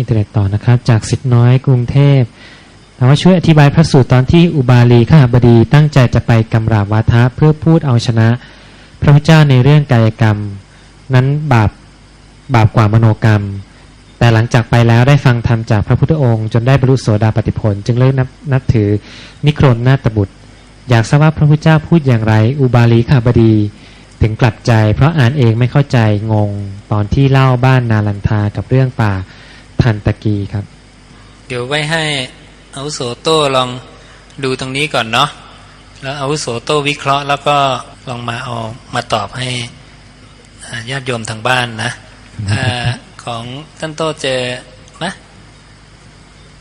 อินเทอร์เน็ตต่อนะครับ จากสิทธิน้อยกรุงเทพถามว่าช่วยอธิบายพระสูตรตอนที่อุบาลีข้าบดีตั้งใจจะไปกำราบวาทะเพื่อพูดเอาชนะ พระพุทธเจ้าในเรื่องกายกรรม นั้นบาปบาปกว่ามโนกรรม แต่หลังจากไปแล้วได้ฟังธรรมจากพระพุทธองค์ จนได้บรรลุโสดาปติผลจึงเลิกนับนับถือนิครนนาตบุตร อยากทราบว่าพระพุทธเจ้าพูดอย่างไร อุบาลีข้าบดีถึงกลับใจ เพราะอ่านเองไม่เข้าใจงงตอนที่เล่าบ้านนาลันทากับเรื่องป่า ทันตะกีครับ เดี๋ยวไว้ให้อาวุโสโต้ลองดูตรงนี้ก่อนเนาะแล้วอาวุโสโต้วิเคราะห์ แล้วก็ลองมาเอามาตอบให้อ่าญาติโยมทางบ้านนะอาของท่านโต้เจอไหม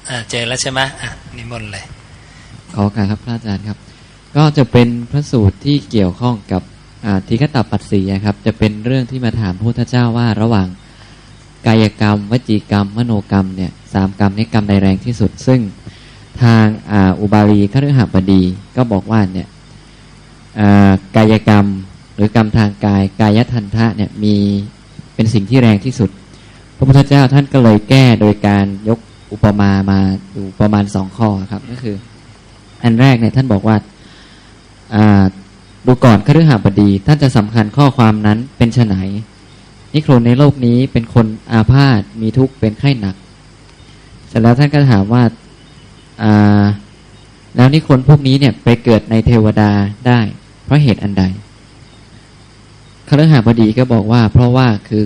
อ่าเจอแล้วใช่ไหมอะนิมนต์เลยขอโอการครับพระอาจารย์ครับ ก็จะเป็นพระสูตรที่เกี่ยวข้องกับอ่าทิคตปัสสีครับ จะเป็นเรื่องที่มาถามพระพุทธเจ้าว่าระหว่าง กายกรรม วจีกรรม มโนกรรมเนี่ยสามกรรมนี้กรรมใดแรงที่สุด ซึ่งทางอ,อุบาลีคฤหบดีก็บอกว่าเนี่ยกายกรรมหรือกรรมทางกายกายทันทะเนี่ยมีเป็นสิ่งที่แรงที่สุด พระพุทธเจ้าท่านก็เลยแก้โดยการยกอุปมามาอยู่ประมาณสองข้อครับก็คือ อันแรกเนี่ยท่านบอกว่าาดูก่อนคฤหบดีท่านจะสำคัญข้อความนั้นเป็นไน นิโครนในโลกนี้เป็นคนอาพาธมีทุกข์เป็นไข้หนัก เสร็จแล้วท่านก็ถามว่าอ่าแล้วนิโครนพวกนี้เนี่ยไปเกิดในเทวดาได้ เพราะเหตุอันใดคฤหบดีก็บอกว่า เพราะว่าคือ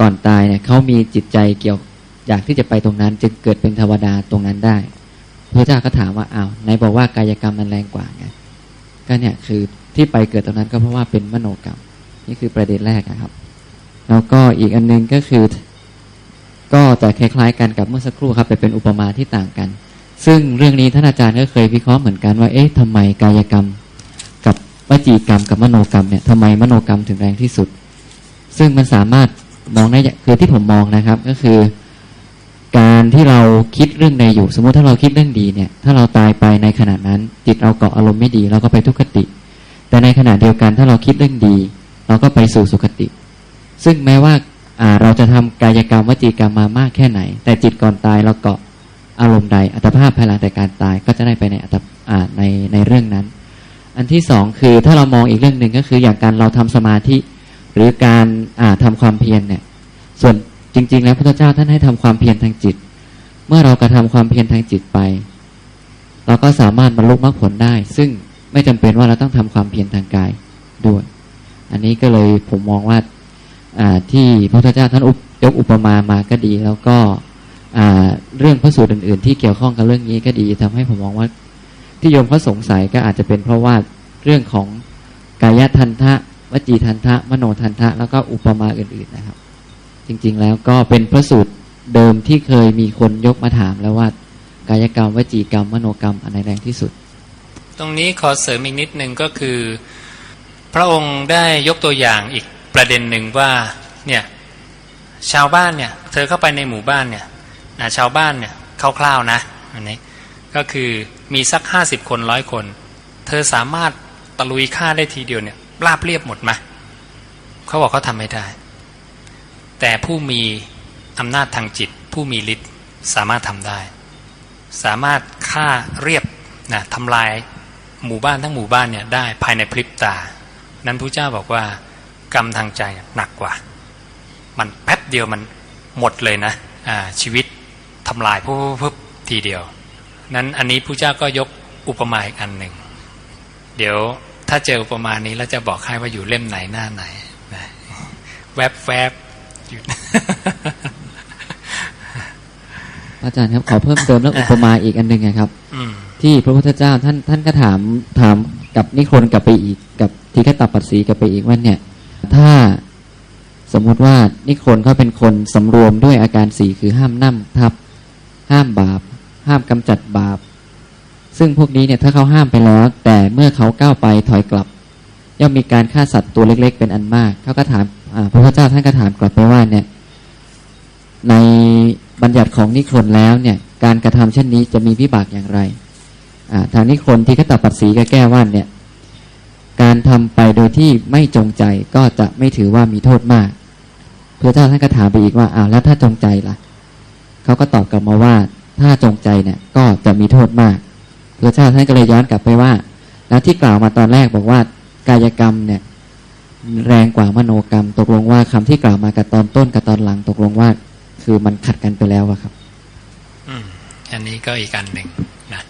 ก่อนตายเนี่ยเขามีจิตใจเกี่ยวอยากที่จะไปตรงนั้น จึงเกิดเป็นเทวดาตรงนั้นได้พระเจ้าก็ถามว่าอ้าวไหนบอกว่ากายกรรมมันแรงกว่าไงก็เนี่ยคือที่ไปเกิดตรงนั้นก็เพราะว่าเป็นมโนกรรม นี่คือประเด็นแรกนะครับ แล้วก็อีกอันนึงก็คือ ก็จะคล้ายๆ กันกับเมื่อสักครู่ครับแต่เป็นอุปมาที่ต่างกัน ซึ่งเรื่องนี้ท่านอาจารย์ก็เคยวิเคราะห์เหมือนกันว่าเอ๊ะทำไมกายกรรม กับวจีกรรมกับมโนกรรมเนี่ยทำไมมโนกรรมถึงแรงที่สุด ซึ่งมันสามารถมองได้คือที่ผมมองนะครับก็คือ การที่เราคิดเรื่องใดอยู่ สมมติถ้าเราคิดเรื่องดีเนี่ย ถ้าเราตายไปในขณะนั้น จิตเราเกาะอารมณ์ไม่ดีเราก็ไปทุกขติ แต่ในขณะเดียวกันถ้าเราคิดเรื่องดี เราก็ไปสู่สุขติ ซึ่งแม้ว่าเราจะทำกายกรรมวจีกรรมมามากแค่ไหน แต่จิตก่อนตายเราเกาะอารมณ์ใดอัตภาพภายหลังแต่การตายก็จะได้ไปในอัตในในเรื่องนั้น อันที่สองคือถ้าเรามองอีกเรื่องหนึ่งก็คืออย่างการเราทำสมาธิ หรือการอ่าทำความเพียรเนี่ยส่วนจริง ๆ แล้วพระเจ้าท่านให้ทำความเพียรทางจิต เมื่อเรากระทำความเพียรทางจิตไป เราก็สามารถบรรลุมรรคผลได้ ซึ่งไม่จำเป็นว่าเราต้องทำความเพียรทางกายด้วย อันนี้ก็เลยผมมองว่า ที่พระพุทธเจ้าท่านยกอุปมามาก็ดี แล้วก็เรื่องพระสูตรอื่น ๆ ที่เกี่ยวข้องกับเรื่องนี้ก็ดีทำให้ผมมองว่าที่โยมเขาสงสัยก็อาจจะเป็นเพราะว่าเรื่องของกายทันทะวจีทันทะ มโนทันทะ แล้วก็อุปมาอื่น ๆนะครับ จริง ๆ แล้วก็เป็นพระสูตรเดิมที่เคยมีคนยกมาถามแล้วว่า กายกรรมวจีกรรม มโนกรรมอันไหนแรงที่สุด ตรงนี้ขอเสริมอีกนิดนึงก็คือ พระองค์ได้ยกตัวอย่างอีก ประเด็นหนึ่งว่าเนี่ยชาวบ้านเนี่ยเธอเข้าไปในหมู่บ้านเนี่ยนะชาวบ้านเนี่ยคร่าวๆนะอันนี้ก็คือมีสักห้าสิบคนร้อยคน เธอสามารถตะลุยฆ่าได้ทีเดียวเนี่ยราบเรียบหมดไหมเขาบอกเขาทำไม่ได้ แต่ผู้มีอำนาจทางจิต ผู้มีฤทธิ์สามารถทำได้ สามารถฆ่าเรียบนะทำลายหมู่บ้านทั้งหมู่บ้านเนี่ยได้ภายในพริบตา นั้นพระเจ้าบอกว่า กรรมทางใจหนักกว่า มันแป๊บเดียวมันหมดเลยนะอ่าชีวิตทำลายปุ๊บปุ๊บทีเดียว นั้นอันนี้พระเจ้าก็ยกอุปมาอีกอันหนึ่ง เดี๋ยวถ้าเจออุปมานี้แล้วจะบอกให้ว่าอยู่เล่มไหนหน้าไหนนะแวบแวบอยู่อาจารย์ครับขอเพิ่มเติมเรื่องอุปมาอีกอันหนึ่งนะครับอืมที่พระพุทธเจ้าท่านท่านก็ถามถามกับนิครนกลับไปอีกกับทีฆตปัสสีกลับไปอีกว่าเนี่ย ถ้าสมมุติว่านิครนเขาเป็นคนสำรวมด้วยอาการสี่คือห้ามนั่มทับ ห้ามบาป ห้ามกำจัดบาป ซึ่งพวกนี้เนี่ยถ้าเขาห้ามไปแล้ว แต่เมื่อเขาก้าวไปถอยกลับ ย่อมมีการฆ่าสัตว์ตัวเล็ก ๆ เป็นอันมากเขาก็ถามพระพุทธเจ้าท่านก็ถามกลับไปว่าเนี่ยในบัญญัติของนิครนแล้วเนี่ยการกระทำเช่นนี้จะมีวิบากอย่างไรทางนิครนที่กตปัสสีก็แก้ว่าเนี่ย การทำไปโดยที่ไม่จงใจก็จะไม่ถือว่ามีโทษมากพระเจ้าท่านก็ถามไปอีกว่าอ้าวแล้วถ้าจงใจล่ะเขาก็ตอบกลับมาว่า ถ้าจงใจเนี่ยก็จะมีโทษมากพระเจ้าท่านก็เลยย้อนกลับไปว่า แล้วที่กล่าวมาตอนแรกบอกว่ากายกรรมเนี่ยแรงกว่ามโนกรรม ตกลงว่าคำที่กล่าวมากับตอนต้นกับตอนหลังตกลงว่า คือมันขัดกันไปแล้วอะครับ อืมอันนี้ก็อีกอันหนึ่งนะ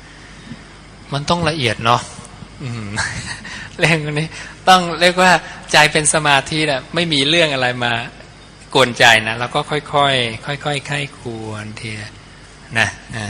มันต้องละเอียดเนาะอืม เรื่องนี้ต้องเรียกว่าใจเป็นสมาธินะไม่มีเรื่องอะไรมากวนใจนะแล้วก็ค่อยๆค่อยๆไข้ควรทีละนะอ่า